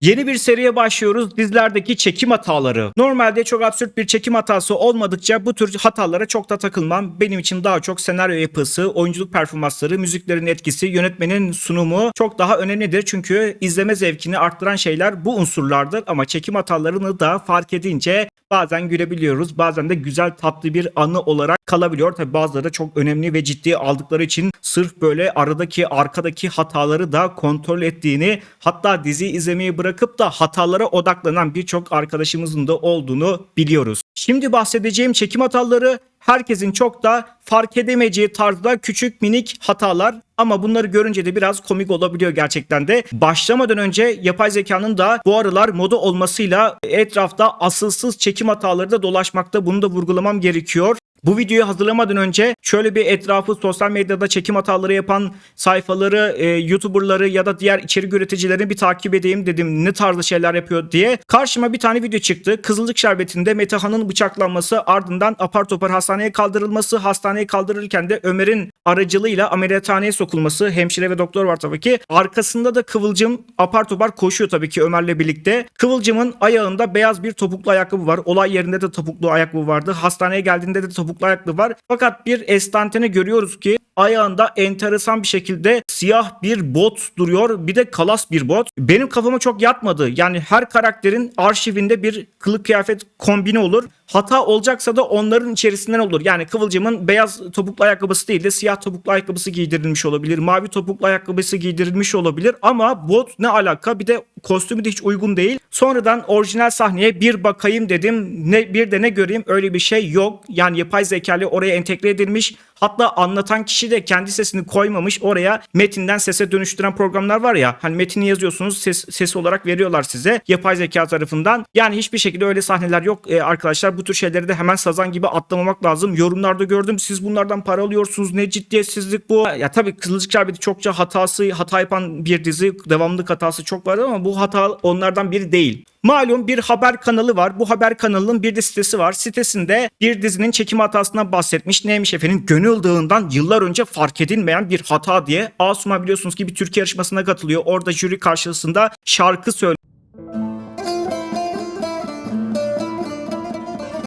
Yeni bir seriye başlıyoruz. Dizilerdeki çekim hataları. Normalde çok absürt bir çekim hatası olmadıkça bu tür hatalara çok da takılmam. Benim için daha çok senaryo yapısı, oyunculuk performansları, müziklerin etkisi, yönetmenin sunumu çok daha önemlidir. Çünkü izleme zevkini arttıran şeyler bu unsurlardır ama çekim hatalarını da fark edince bazen gülebiliyoruz. Bazen de güzel tatlı bir anı olarak kalabiliyor. Tabi bazıları da çok önemli ve ciddiye aldıkları için sırf böyle aradaki arkadaki hataları da kontrol ettiğini hatta dizi izlemeyi bırakıp da hatalara odaklanan birçok arkadaşımızın da olduğunu biliyoruz. Şimdi bahsedeceğim çekim hataları herkesin çok da fark edemeyeceği tarzda küçük minik hatalar ama bunları görünce de biraz komik olabiliyor gerçekten de. Başlamadan önce yapay zekanın da bu aralar moda olmasıyla etrafta asılsız çekim hataları da dolaşmakta. Bunu da vurgulamam gerekiyor. Bu videoyu hazırlamadan önce şöyle bir etrafı sosyal medyada çekim hataları yapan sayfaları, e, YouTuber'ları ya da diğer içerik üreticilerini bir takip edeyim dedim. Ne tarzda şeyler yapıyor diye. Karşıma bir tane video çıktı. Kızılcık Şerbeti'nde Metehan'ın bıçaklanması ardından apar topar hastaneye kaldırılması. Hastaneye kaldırılırken de Ömer'in aracılığıyla ameliyathaneye sokulması. Hemşire ve doktor var tabii ki. Arkasında da Kıvılcım apar topar koşuyor tabii ki Ömer'le birlikte. Kıvılcım'ın ayağında beyaz bir topuklu ayakkabı var. Olay yerinde de topuklu ayakkabı vardı. Hastaneye geldiğinde de topuklu ayakkabı var. Fakat bir estantene görüyoruz ki ayağında enteresan bir şekilde siyah bir bot duruyor. Bir de kalas bir bot. Benim kafama çok yatmadı. Yani her karakterin arşivinde bir kılık kıyafet kombini olur. Hata olacaksa da onların içerisinden olur. Yani Kıvılcım'ın beyaz topuklu ayakkabısı değil de siyah topuklu ayakkabısı giydirilmiş olabilir. Mavi topuklu ayakkabısı giydirilmiş olabilir. Ama bot ne alaka? Bir de kostümü de hiç uygun değil. Sonradan orijinal sahneye bir bakayım dedim. Ne bir de ne göreyim öyle bir şey yok. Yani yapay zekalı oraya entegre edilmiş. Hatta anlatan kişi de kendi sesini koymamış oraya metinden sese dönüştüren programlar var ya hani metini yazıyorsunuz ses, ses olarak veriyorlar size yapay zeka tarafından. Yani hiçbir şekilde öyle sahneler yok Ee, arkadaşlar bu tür şeyleri de hemen sazan gibi atlamamak lazım. Yorumlarda gördüm siz bunlardan para alıyorsunuz ne ciddiyetsizlik bu. Ya tabii Kızılcık Şerbeti çokça hatası hata yapan bir dizi devamlılık hatası çok var ama bu hata onlardan biri değil. Malum bir haber kanalı var. Bu haber kanalının bir de sitesi var. Sitesinde bir dizinin çekim hatasından bahsetmiş. Neymiş efendim? Gönül Dağı'ndan yıllar önce fark edilmeyen bir hata diye. Asuman biliyorsunuz ki bir Türkiye yarışmasına katılıyor. Orada jüri karşısında şarkı söylüyor.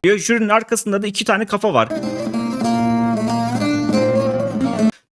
Jürinin arkasında da iki tane kafa var.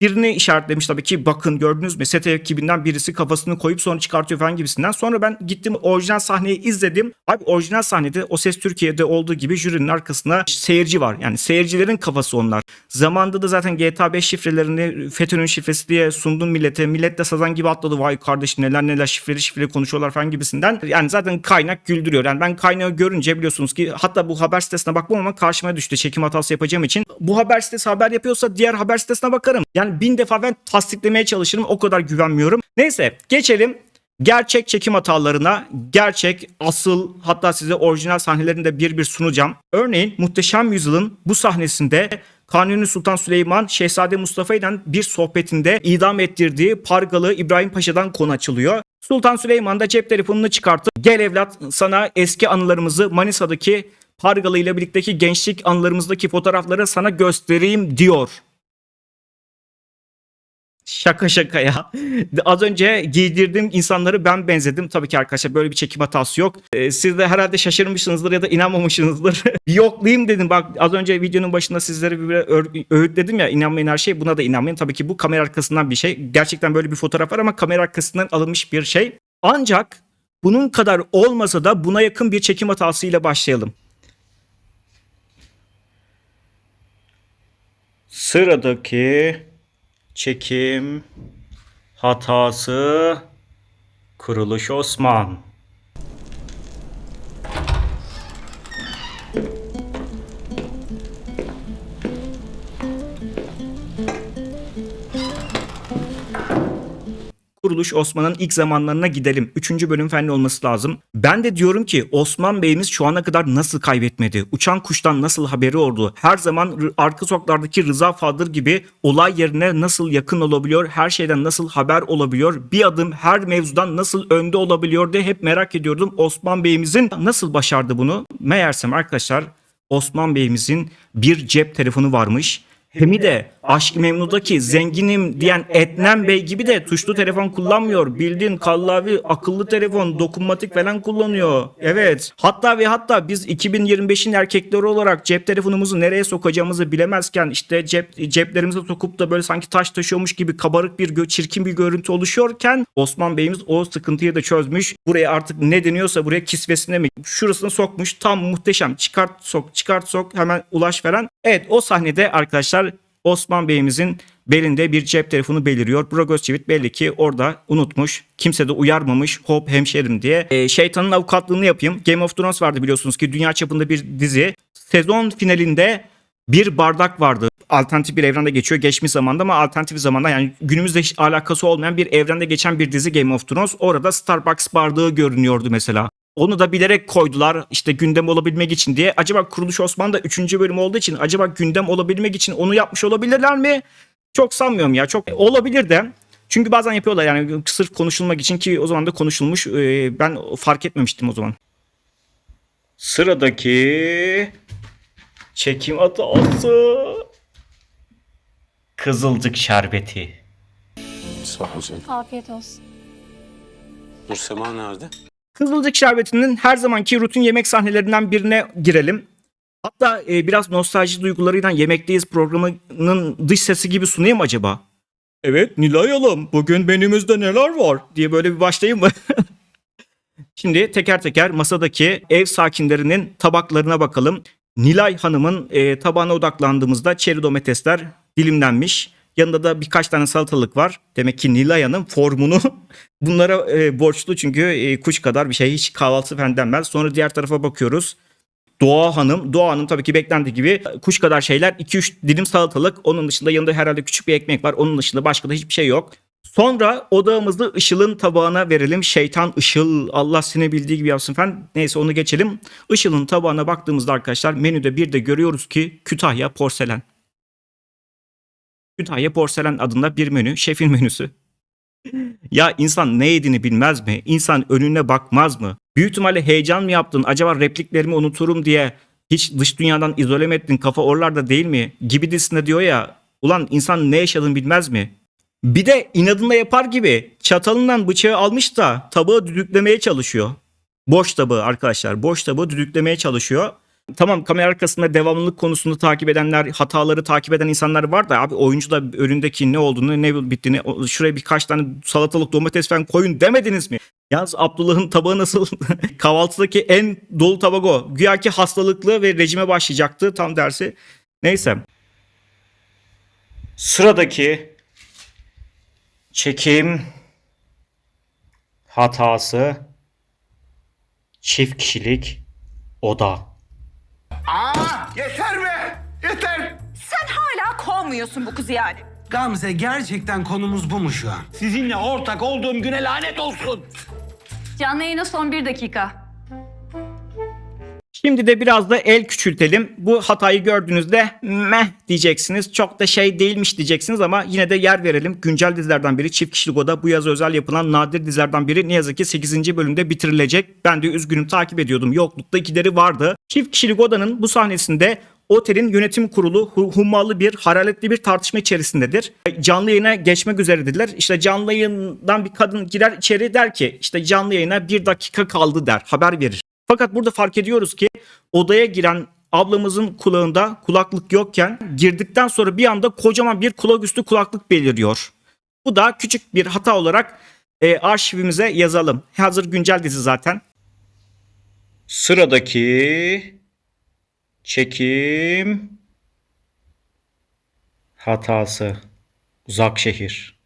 Birini işaretlemiş tabii ki bakın gördünüz mü set ekibinden birisi kafasını koyup sonra çıkartıyor falan gibisinden. Sonra ben gittim orijinal sahneyi izledim. Abi orijinal sahnede O Ses Türkiye'de olduğu gibi jürinin arkasında seyirci var. Yani seyircilerin kafası onlar. Zamanında da zaten GTA 5 şifrelerini FETÖ'nün şifresi diye sundun millete. Millet de sazan gibi atladı. Vay kardeşim neler neler şifreli şifreli konuşuyorlar falan gibisinden. Yani zaten kaynak güldürüyor. Yani ben kaynağı görünce biliyorsunuz ki hatta bu haber sitesine bakmam ama karşıma düştü çekim hatası yapacağım için. Bu haber sitesi haber yapıyorsa diğer haber sitesine bakarım. Yani bin defa ben tasdiklemeye çalışırım. O kadar güvenmiyorum. Neyse geçelim gerçek çekim hatalarına, gerçek, asıl hatta size orijinal sahnelerini de bir bir sunacağım. Örneğin Muhteşem Yüzyıl'ın bu sahnesinde Kanuni Sultan Süleyman Şehzade Mustafa ile bir sohbetinde idam ettirdiği Pargalı İbrahim Paşa'dan konu açılıyor. Sultan Süleyman da cep telefonunu çıkartıp gel evlat sana eski anılarımızı Manisa'daki Pargalı ile birlikteki gençlik anılarımızdaki fotoğrafları sana göstereyim diyor. Şaka şaka ya. Az önce giydirdiğim insanları ben benzedim. Tabii ki arkadaşlar böyle bir çekim hatası yok. Ee, siz de herhalde şaşırmışsınızdır ya da inanmamışsınızdır. yoklayayım dedim. Bak az önce videonun başında sizlere bir öğütledim ya inanmayın her şey. Buna da inanmayın. Tabii ki bu kamera arkasından bir şey. Gerçekten böyle bir fotoğraf var ama kamera arkasından alınmış bir şey. Ancak bunun kadar olmasa da buna yakın bir çekim hatasıyla başlayalım. Sıradaki çekim hatası Kuruluş Osman. Kuruluş Osman'ın ilk zamanlarına gidelim. Üçüncü bölüm fenli olması lazım. Ben de diyorum ki Osman Bey'imiz şu ana kadar nasıl kaybetmedi? Uçan kuştan nasıl haberi oldu? Her zaman arka sokaklardaki Rıza Fadır gibi olay yerine nasıl yakın olabiliyor? Her şeyden nasıl haber olabiliyor? Bir adım her mevzudan nasıl önde olabiliyor diye hep merak ediyordum. Osman Bey'imizin nasıl başardı bunu? Meğersem arkadaşlar Osman Bey'imizin bir cep telefonu varmış. Hem de Aşk Memnu'daki zenginim diyen Etnem Bey gibi de tuşlu telefon kullanmıyor. Bildiğin kallavi akıllı telefon dokunmatik falan kullanıyor. Evet. Hatta ve hatta biz 2025'in erkekleri olarak cep telefonumuzu nereye sokacağımızı bilemezken işte cep ceplerimize sokup da böyle sanki taş taşıyormuş gibi kabarık bir çirkin bir görüntü oluşuyorken Osman Bey'imiz o sıkıntıyı da çözmüş. Buraya artık ne deniyorsa buraya kisvesine mi şurasına sokmuş. Tam muhteşem. Çıkart sok çıkart sok hemen ulaş falan. Evet o sahnede arkadaşlar Osman Bey'imizin belinde bir cep telefonu beliriyor. Burak Özçivit belli ki orada unutmuş. Kimse de uyarmamış. Hop hemşerim diye. Ee, şeytanın avukatlığını yapayım. Game of Thrones vardı biliyorsunuz ki dünya çapında bir dizi. Sezon finalinde bir bardak vardı. Alternatif bir evrende geçiyor geçmiş zamanda ama alternatif zamanda yani günümüzde hiç alakası olmayan bir evrende geçen bir dizi Game of Thrones. Orada Starbucks bardağı görünüyordu mesela. Onu da bilerek koydular işte gündem olabilmek için diye. Acaba Kuruluş Osman da 3. bölüm olduğu için acaba gündem olabilmek için onu yapmış olabilirler mi? Çok sanmıyorum ya. Çok olabilir de. Çünkü bazen yapıyorlar yani sırf konuşulmak için ki o zaman da konuşulmuş. Ee, Ben fark etmemiştim o zaman. Sıradaki çekim hatası. Kızılcık şerbeti. Sağ ol canım. Afiyet olsun. Nursema nerede? Kızılcık Şerbeti'nin her zamanki rutin yemek sahnelerinden birine girelim. Hatta e, biraz nostalji duygularıyla Yemekteyiz programının dış sesi gibi sunayım acaba? Evet Nilay Hanım bugün menümüzde neler var diye böyle bir başlayayım mı? Şimdi teker teker masadaki ev sakinlerinin tabaklarına bakalım. Nilay Hanım'ın e, tabağına odaklandığımızda çeri domatesler dilimlenmiş. Yanında da birkaç tane salatalık var. Demek ki Nilay Hanım formunu bunlara e, borçlu çünkü e, kuş kadar bir şey hiç kahvaltı falan denmez. Sonra diğer tarafa bakıyoruz. Doğa Hanım. Doğa Hanım tabii ki beklendiği gibi kuş kadar şeyler. 2-3 dilim salatalık. Onun dışında yanında herhalde küçük bir ekmek var. Onun dışında başka da hiçbir şey yok. Sonra odağımızı Işıl'ın tabağına verelim. Şeytan Işıl Allah seni bildiği gibi yapsın falan. Neyse onu geçelim. Işıl'ın tabağına baktığımızda arkadaşlar menüde bir de görüyoruz ki Kütahya porselen. Kütahya porselen adında bir menü. Şefin menüsü. Ya insan ne yediğini bilmez mi? İnsan önüne bakmaz mı? Büyük ihtimalle heyecan mı yaptın? Acaba repliklerimi unuturum diye hiç dış dünyadan izole mi ettin? Kafa oralarda değil mi? Gibi dizisinde diyor ya. Ulan insan ne yaşadığını bilmez mi? Bir de inadında yapar gibi çatalından bıçağı almış da tabağı düdüklemeye çalışıyor. Boş tabağı arkadaşlar. Boş tabağı düdüklemeye çalışıyor. Tamam kamera arkasında devamlılık konusunu takip edenler, hataları takip eden insanlar var da abi oyuncu da önündeki ne olduğunu, ne bittiğini, şuraya birkaç tane salatalık, domates falan koyun demediniz mi? Yalnız Abdullah'ın tabağı nasıl? Kahvaltıdaki en dolu tabak o. Güya ki hastalıklı ve rejime başlayacaktı tam dersi. Neyse. Sıradaki çekim hatası çift kişilik oda. Aa, yeter be! Yeter! Sen hala kovmuyorsun bu kızı yani. Gamze gerçekten konumuz bu mu şu an? Sizinle ortak olduğum güne lanet olsun. Canlı yayına son bir dakika. Şimdi de biraz da el küçültelim. Bu hatayı gördüğünüzde meh diyeceksiniz. Çok da şey değilmiş diyeceksiniz ama yine de yer verelim. Güncel dizilerden biri Çift Kişilik Oda. Bu yaz özel yapılan nadir dizilerden biri ne yazık ki 8. bölümde bitirilecek. Ben de üzgünüm takip ediyordum. Yoklukta ikileri vardı. Çift Kişilik Oda'nın bu sahnesinde Otel'in yönetim kurulu hu- hummalı bir, hararetli bir tartışma içerisindedir. Canlı yayına geçmek üzeredirler. İşte canlı yayından bir kadın girer içeri der ki işte canlı yayına bir dakika kaldı der. Haber verir. Fakat burada fark ediyoruz ki odaya giren ablamızın kulağında kulaklık yokken girdikten sonra bir anda kocaman bir kulak üstü kulaklık beliriyor. Bu da küçük bir hata olarak e, arşivimize yazalım. Hazır güncel dizi zaten. Sıradaki çekim hatası uzak şehir.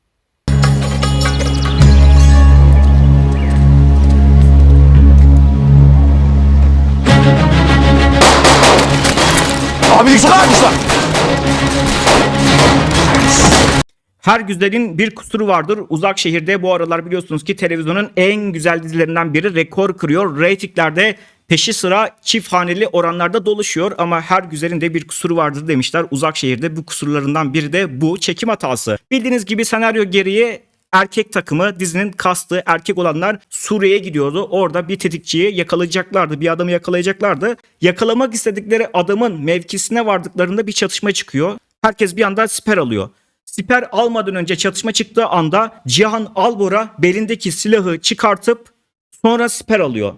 Her güzelin bir kusuru vardır. Uzak şehirde bu aralar biliyorsunuz ki televizyonun en güzel dizilerinden biri rekor kırıyor. Reytinglerde peşi sıra çift haneli oranlarda doluşuyor ama her güzelin de bir kusuru vardır demişler. Uzak şehirde bu kusurlarından biri de bu çekim hatası. Bildiğiniz gibi senaryo gereği erkek takımı dizinin kastı erkek olanlar Suriye'ye gidiyordu. Orada bir tetikçiyi yakalayacaklardı. Bir adamı yakalayacaklardı. Yakalamak istedikleri adamın mevkisine vardıklarında bir çatışma çıkıyor. herkes bir anda siper alıyor. Siper almadan önce çatışma çıktığı anda Cihan Albora belindeki silahı çıkartıp sonra siper alıyor.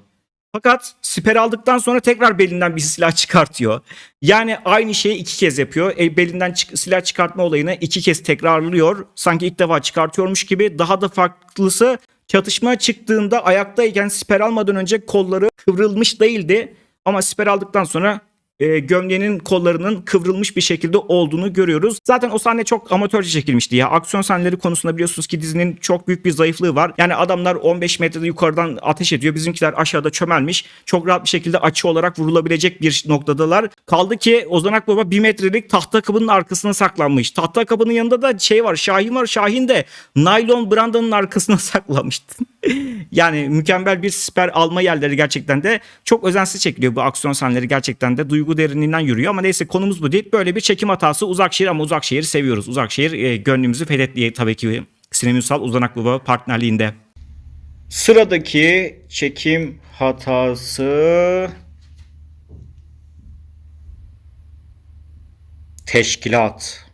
Fakat siper aldıktan sonra tekrar belinden bir silah çıkartıyor. Yani aynı şeyi iki kez yapıyor. E, belinden çık- silah çıkartma olayını iki kez tekrarlıyor. Sanki ilk defa çıkartıyormuş gibi. Daha da farklısı çatışma çıktığında ayaktayken siper almadan önce kolları kıvrılmış değildi. Ama siper aldıktan sonra e, gömleğinin kollarının kıvrılmış bir şekilde olduğunu görüyoruz. Zaten o sahne çok amatörce çekilmişti ya. Aksiyon sahneleri konusunda biliyorsunuz ki dizinin çok büyük bir zayıflığı var. Yani adamlar 15 metrede yukarıdan ateş ediyor. Bizimkiler aşağıda çömelmiş. Çok rahat bir şekilde açı olarak vurulabilecek bir noktadalar. Kaldı ki Ozan Akbaba 1 metrelik tahta kabının arkasına saklanmış. Tahta kabının yanında da şey var Şahin var. Şahin de naylon brandanın arkasına saklanmıştı. Yani mükemmel bir siper alma yerleri gerçekten de çok özensiz çekiliyor bu aksiyon sahneleri gerçekten de duygu derinliğinden yürüyor ama neyse konumuz bu değil. Böyle bir çekim hatası Uzakşehir ama Uzakşehir'i seviyoruz. Uzakşehir e, gönlümüzü fethetliği tabii ki Sinem Ünsal Ozan Akbaba partnerliğinde. Sıradaki çekim hatası teşkilat.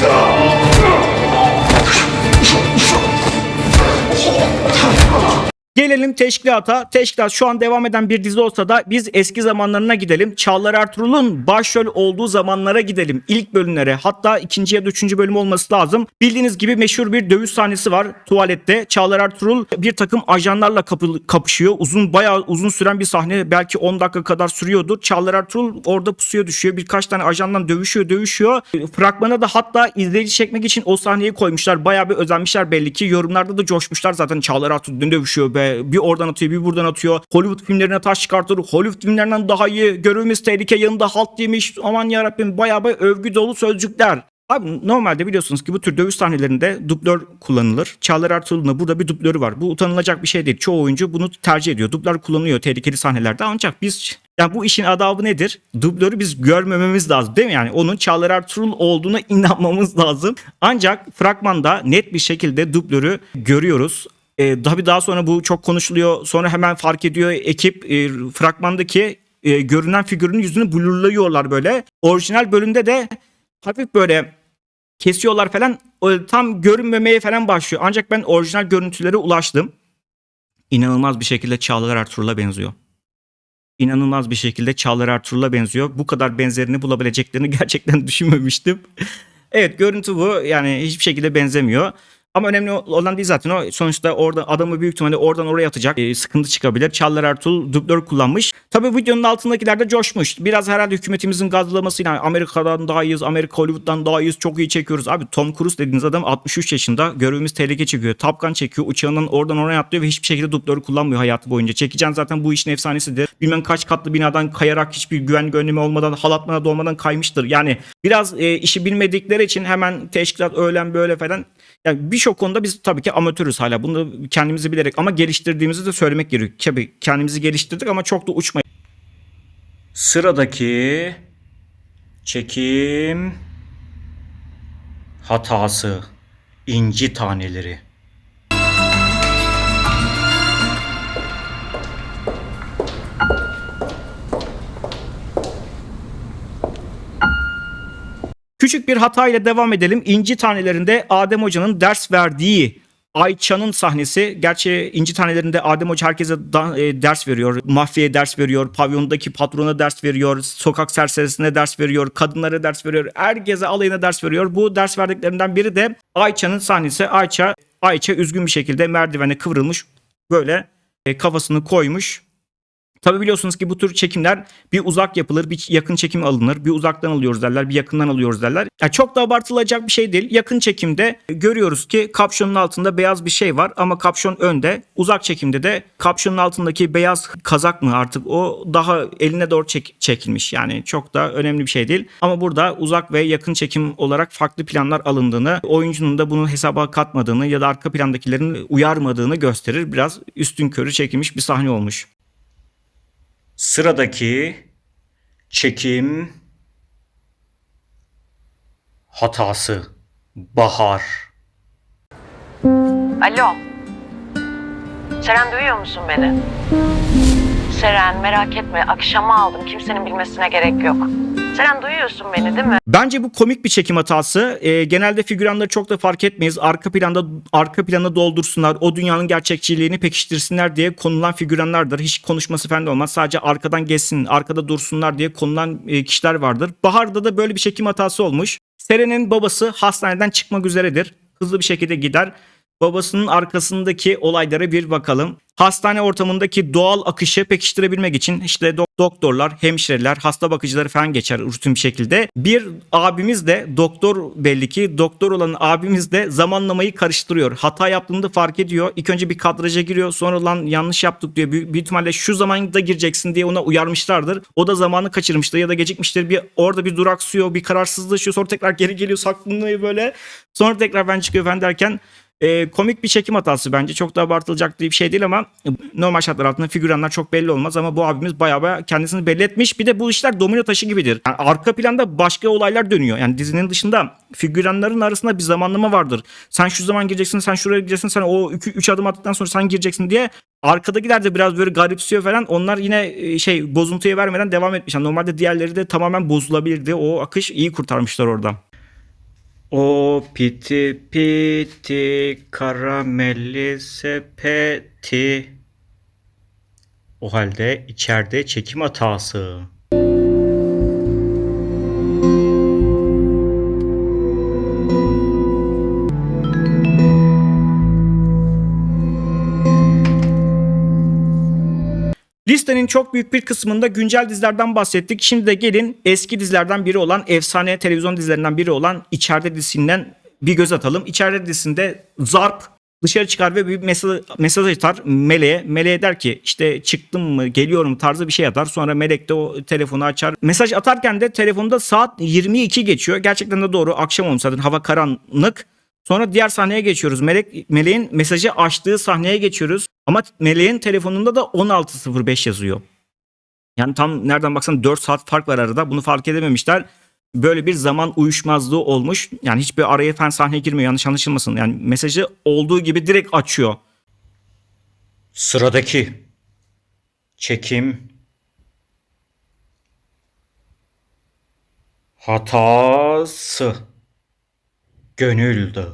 Doctor! Gelelim teşkilata. Teşkilat şu an devam eden bir dizi olsa da biz eski zamanlarına gidelim. Çağlar Ertuğrul'un başrol olduğu zamanlara gidelim. İlk bölümlere hatta ikinci ya da üçüncü bölüm olması lazım. Bildiğiniz gibi meşhur bir dövüş sahnesi var tuvalette. Çağlar Ertuğrul bir takım ajanlarla kapı- kapışıyor. Uzun bayağı uzun süren bir sahne. Belki 10 dakika kadar sürüyordu. Çağlar Ertuğrul orada pusuya düşüyor. Birkaç tane ajandan dövüşüyor dövüşüyor. Fragmana da hatta izleyici çekmek için o sahneyi koymuşlar. Bayağı bir özenmişler belli ki. Yorumlarda da coşmuşlar zaten Çağlar Ertuğrul dövüşüyor be. Bir oradan atıyor bir buradan atıyor. Hollywood filmlerine taş çıkartır. Hollywood filmlerinden daha iyi. Görevimiz tehlike yanında halt demiş. Aman yarabbim bayağı bir övgü dolu sözcükler. Abi normalde biliyorsunuz ki bu tür dövüş sahnelerinde dublör kullanılır. Çağlar Ertuğrul'un da burada bir dublörü var. Bu utanılacak bir şey değil. Çoğu oyuncu bunu tercih ediyor. Dublör kullanılıyor tehlikeli sahnelerde ancak biz yani bu işin adabı nedir? Dublörü biz görmememiz lazım değil mi? Yani onun Çağlar Ertuğrul olduğuna inanmamız lazım. Ancak fragmanda net bir şekilde dublörü görüyoruz. E, tabii daha sonra bu çok konuşuluyor. Sonra hemen fark ediyor ekip e, fragmandaki e, görünen figürün yüzünü blurlayıyorlar böyle. Orijinal bölümde de hafif böyle kesiyorlar falan o tam görünmemeye falan başlıyor. Ancak ben orijinal görüntülere ulaştım. İnanılmaz bir şekilde Çağlar Ertuğrul'a benziyor. İnanılmaz bir şekilde Çağlar Ertuğrul'a benziyor. Bu kadar benzerini bulabileceklerini gerçekten düşünmemiştim. evet görüntü bu. Yani hiçbir şekilde benzemiyor. Ama önemli olan değil zaten o. Sonuçta orada adamı büyük ihtimalle oradan oraya atacak. Ee, sıkıntı çıkabilir. Çağlar Ertuğrul dublör kullanmış. Tabii videonun altındakiler de coşmuş. Biraz herhalde hükümetimizin gazlamasıyla Amerika'dan daha iyiyiz, Amerika Hollywood'dan daha iyiyiz, çok iyi çekiyoruz. Abi Tom Cruise dediğiniz adam 63 yaşında. Görevimiz tehlike çekiyor. Top Gun çekiyor. Uçağından oradan oraya atlıyor ve hiçbir şekilde dublörü kullanmıyor hayatı boyunca. Çekeceğin zaten bu işin efsanesidir. Bilmem kaç katlı binadan kayarak hiçbir güvenlik önlemi olmadan, halatmana dolmadan kaymıştır. Yani biraz e, işi bilmedikleri için hemen teşkilat öğlen böyle falan yani birçok konuda biz tabii ki amatörüz hala. Bunu kendimizi bilerek ama geliştirdiğimizi de söylemek gerekiyor. Tabii kendimizi geliştirdik ama çok da uçmayın. Sıradaki çekim hatası inci taneleri. Küçük bir hata ile devam edelim. İnci tanelerinde Adem Hoca'nın ders verdiği Ayça'nın sahnesi. Gerçi İnci tanelerinde Adem Hoca herkese da- e, ders veriyor. Mafyaya ders veriyor. Pavyondaki patrona ders veriyor. Sokak serserisine ders veriyor. Kadınlara ders veriyor. Herkese alayına ders veriyor. Bu ders verdiklerinden biri de Ayça'nın sahnesi. Ayça Ayça üzgün bir şekilde merdivene kıvrılmış. Böyle e, kafasını koymuş. Tabi biliyorsunuz ki bu tür çekimler bir uzak yapılır, bir yakın çekim alınır. Bir uzaktan alıyoruz derler, bir yakından alıyoruz derler. Yani çok da abartılacak bir şey değil. Yakın çekimde görüyoruz ki kapşonun altında beyaz bir şey var ama kapşon önde. Uzak çekimde de kapşonun altındaki beyaz kazak mı artık o daha eline doğru çek- çekilmiş. Yani çok da önemli bir şey değil. Ama burada uzak ve yakın çekim olarak farklı planlar alındığını, oyuncunun da bunu hesaba katmadığını ya da arka plandakilerin uyarmadığını gösterir. Biraz üstün körü çekilmiş bir sahne olmuş. Sıradaki çekim hatası Bahar. Alo. Seren duyuyor musun beni? Seren merak etme akşama aldım kimsenin bilmesine gerek yok. Seren duyuyorsun beni değil mi? Bence bu komik bir çekim hatası. Ee, genelde figüranları çok da fark etmeyiz. Arka planda arka planı doldursunlar. O dünyanın gerçekçiliğini pekiştirsinler diye konulan figüranlardır. Hiç konuşması falan olmaz. Sadece arkadan geçsin, arkada dursunlar diye konulan e, kişiler vardır. Bahar'da da böyle bir çekim hatası olmuş. Seren'in babası hastaneden çıkmak üzeredir. Hızlı bir şekilde gider. Babasının arkasındaki olaylara bir bakalım. Hastane ortamındaki doğal akışı pekiştirebilmek için işte do- doktorlar, hemşireler, hasta bakıcıları falan geçer rutin bir şekilde. Bir abimiz de doktor belli ki doktor olan abimiz de zamanlamayı karıştırıyor. Hata yaptığını da fark ediyor. İlk önce bir kadraja giriyor sonra lan yanlış yaptık diyor. Büyük, büyük ihtimalle şu zamanda gireceksin diye ona uyarmışlardır. O da zamanı kaçırmıştır ya da gecikmiştir. Bir orada bir duraksıyor, bir kararsızlaşıyor. Sonra tekrar geri geliyor, saklanıyor böyle. Sonra tekrar ben çıkıyor falan derken e, komik bir çekim hatası bence. Çok da abartılacak bir şey değil ama normal şartlar altında figüranlar çok belli olmaz ama bu abimiz bayağı bayağı kendisini belli etmiş. Bir de bu işler domino taşı gibidir. Yani arka planda başka olaylar dönüyor. Yani dizinin dışında figüranların arasında bir zamanlama vardır. Sen şu zaman gireceksin, sen şuraya gireceksin, sen o 3 adım attıktan sonra sen gireceksin diye arkadakiler de biraz böyle garipsiyor falan. Onlar yine e, şey bozuntuya vermeden devam etmiş. Yani normalde diğerleri de tamamen bozulabilirdi. O akış iyi kurtarmışlar orada. O piti piti karamelli sepeti. O halde içeride çekim hatası. Listenin çok büyük bir kısmında güncel dizilerden bahsettik. Şimdi de gelin eski dizilerden biri olan efsane televizyon dizilerinden biri olan İçeride dizisinden bir göz atalım. İçeride dizisinde Zarp dışarı çıkar ve bir mesaj, mesaj atar Meleğe. Meleğe der ki işte çıktım mı geliyorum tarzı bir şey atar. Sonra Melek de o telefonu açar. Mesaj atarken de telefonda saat 22 geçiyor. Gerçekten de doğru akşam olmuş zaten hava karanlık. Sonra diğer sahneye geçiyoruz. Melek Meleğin mesajı açtığı sahneye geçiyoruz. Ama Meleğin telefonunda da 16.05 yazıyor. Yani tam nereden baksan 4 saat fark var arada. Bunu fark edememişler. Böyle bir zaman uyuşmazlığı olmuş. Yani hiçbir araya fen sahneye girmiyor. Yanlış anlaşılmasın. Yani mesajı olduğu gibi direkt açıyor. Sıradaki çekim hatası Gönül Dağı.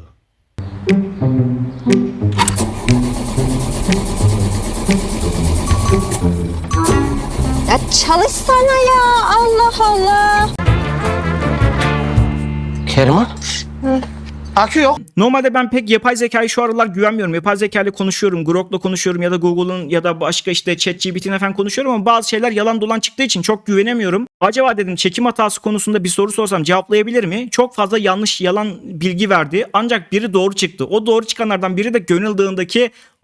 Ya çalışsana ya Allah Allah. Keriman? Akü yok. Normalde ben pek yapay zekayı şu aralar güvenmiyorum. Yapay zeka ile konuşuyorum. Grok'la konuşuyorum ya da Google'un ya da başka işte ChatGPT'ne falan konuşuyorum ama bazı şeyler yalan dolan çıktığı için çok güvenemiyorum. Acaba dedim çekim hatası konusunda bir soru sorsam cevaplayabilir mi? Çok fazla yanlış yalan bilgi verdi. Ancak biri doğru çıktı. O doğru çıkanlardan biri de Gönül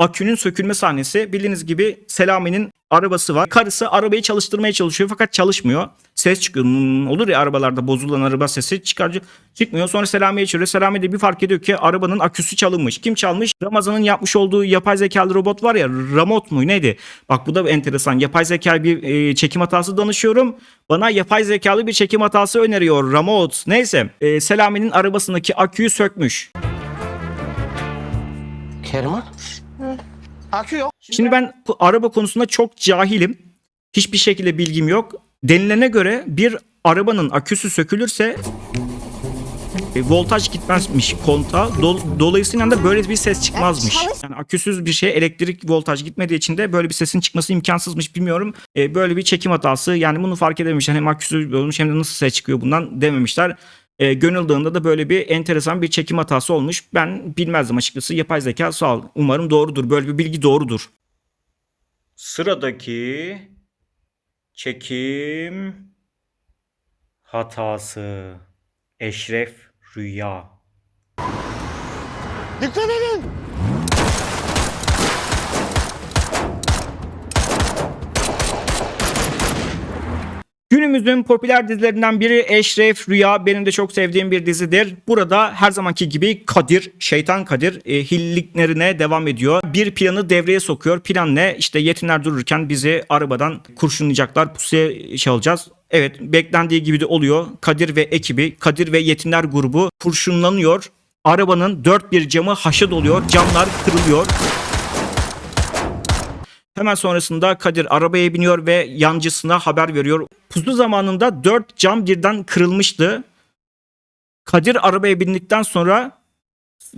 akünün sökülme sahnesi. Bildiğiniz gibi Selami'nin arabası var. Karısı arabayı çalıştırmaya çalışıyor fakat çalışmıyor. Ses çıkıyor. Hmm, olur ya arabalarda bozulan araba sesi çıkarcı çıkmıyor. Sonra Selami'ye çağırıyor. Selami de bir fark ediyor ki arabanın aküsü çalınmış. Kim çalmış? Ramazan'ın yapmış olduğu yapay zekalı robot var ya Ramot mu neydi? Bak bu da enteresan. Yapay zeka bir e, çekim hatası danışıyorum. Bana yapay zekalı bir çekim hatası öneriyor Ramot. Neyse e, Selami'nin arabasındaki aküyü sökmüş. Keriman? Akü yok. Şimdi ben bu araba konusunda çok cahilim. Hiçbir şekilde bilgim yok. Denilene göre bir arabanın aküsü sökülürse e, voltaj gitmezmiş konta. Dol- dolayısıyla da böyle bir ses çıkmazmış. Yani aküsüz bir şey elektrik voltaj gitmediği için de böyle bir sesin çıkması imkansızmış bilmiyorum. E, böyle bir çekim hatası yani bunu fark edememişler. Hem aküsü olmuş hem de nasıl ses çıkıyor bundan dememişler. E, Gönül Dağı'nda da böyle bir enteresan bir çekim hatası olmuş. Ben bilmezdim açıkçası. Yapay zeka sağ ol. Umarım doğrudur. Böyle bir bilgi doğrudur. Sıradaki çekim hatası. Eşref Rüya. Dikkat edin. Günümüzün popüler dizilerinden biri Eşref Rüya benim de çok sevdiğim bir dizidir. Burada her zamanki gibi Kadir, şeytan Kadir e, hilliklerine devam ediyor. Bir planı devreye sokuyor. Plan ne? İşte yetimler dururken bizi arabadan kurşunlayacaklar. Pusuya çalacağız. Evet beklendiği gibi de oluyor. Kadir ve ekibi, Kadir ve yetimler grubu kurşunlanıyor. Arabanın dört bir camı haşa doluyor. Camlar kırılıyor. Hemen sonrasında Kadir arabaya biniyor ve yancısına haber veriyor. Pusu zamanında 4 cam birden kırılmıştı. Kadir arabaya bindikten sonra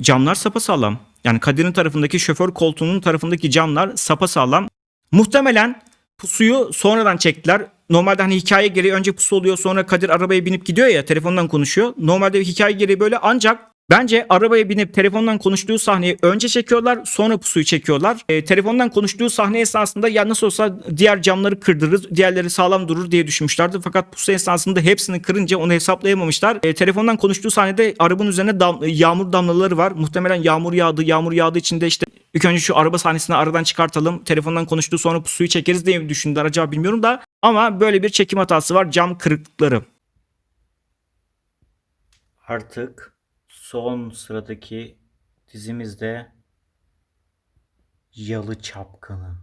camlar sapasağlam. Yani Kadir'in tarafındaki şoför koltuğunun tarafındaki camlar sapasağlam. Muhtemelen pusuyu sonradan çektiler. Normalde hani hikaye gereği önce pusu oluyor sonra Kadir arabaya binip gidiyor ya telefondan konuşuyor. Normalde hikaye gereği böyle ancak Bence arabaya binip telefondan konuştuğu sahneyi önce çekiyorlar sonra pusuyu çekiyorlar. E, telefondan konuştuğu sahne esnasında ya nasıl olsa diğer camları kırdırırız diğerleri sağlam durur diye düşünmüşlerdi. Fakat pusu esnasında hepsini kırınca onu hesaplayamamışlar. E, telefondan konuştuğu sahnede arabanın üzerine dam- yağmur damlaları var. Muhtemelen yağmur yağdı yağmur yağdığı için de işte ilk önce şu araba sahnesini aradan çıkartalım. Telefondan konuştuğu sonra pusuyu çekeriz diye düşündüler acaba bilmiyorum da. Ama böyle bir çekim hatası var cam kırıklıkları. Artık son sıradaki dizimizde Yalı Çapkını.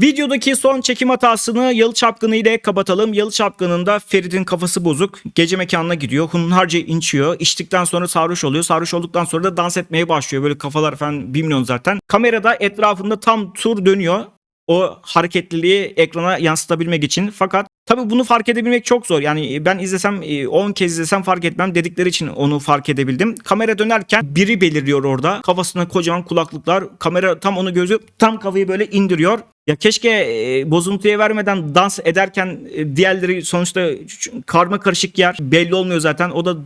Videodaki son çekim hatasını Yalı Çapkını ile kapatalım. Yalı Çapkını'nda Ferit'in kafası bozuk. Gece mekanına gidiyor. Hunharca inçiyor. İçtikten sonra sarhoş oluyor. Sarhoş olduktan sonra da dans etmeye başlıyor. Böyle kafalar falan 1 milyon zaten. Kamerada etrafında tam tur dönüyor o hareketliliği ekrana yansıtabilmek için. Fakat tabii bunu fark edebilmek çok zor. Yani ben izlesem e, 10 kez izlesem fark etmem dedikleri için onu fark edebildim. Kamera dönerken biri beliriyor orada. Kafasına kocaman kulaklıklar. Kamera tam onu gözü tam kafayı böyle indiriyor. Ya keşke e, bozuntuya vermeden dans ederken e, diğerleri sonuçta karma karışık yer belli olmuyor zaten. O da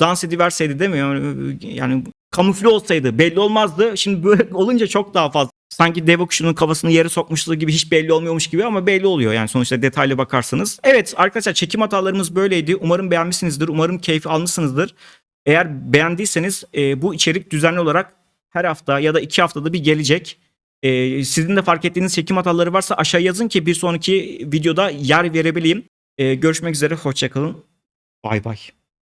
dans ediverseydi değil mi? Yani, yani kamufle olsaydı belli olmazdı. Şimdi böyle olunca çok daha fazla. Sanki dev kuşunun kafasını yere sokmuşluğu gibi hiç belli olmuyormuş gibi ama belli oluyor yani sonuçta detaylı bakarsanız. Evet arkadaşlar çekim hatalarımız böyleydi. Umarım beğenmişsinizdir. Umarım keyif almışsınızdır. Eğer beğendiyseniz e, bu içerik düzenli olarak her hafta ya da iki haftada bir gelecek. E, sizin de fark ettiğiniz çekim hataları varsa aşağı yazın ki bir sonraki videoda yer verebileyim. E, görüşmek üzere. Hoşçakalın. Bay bay.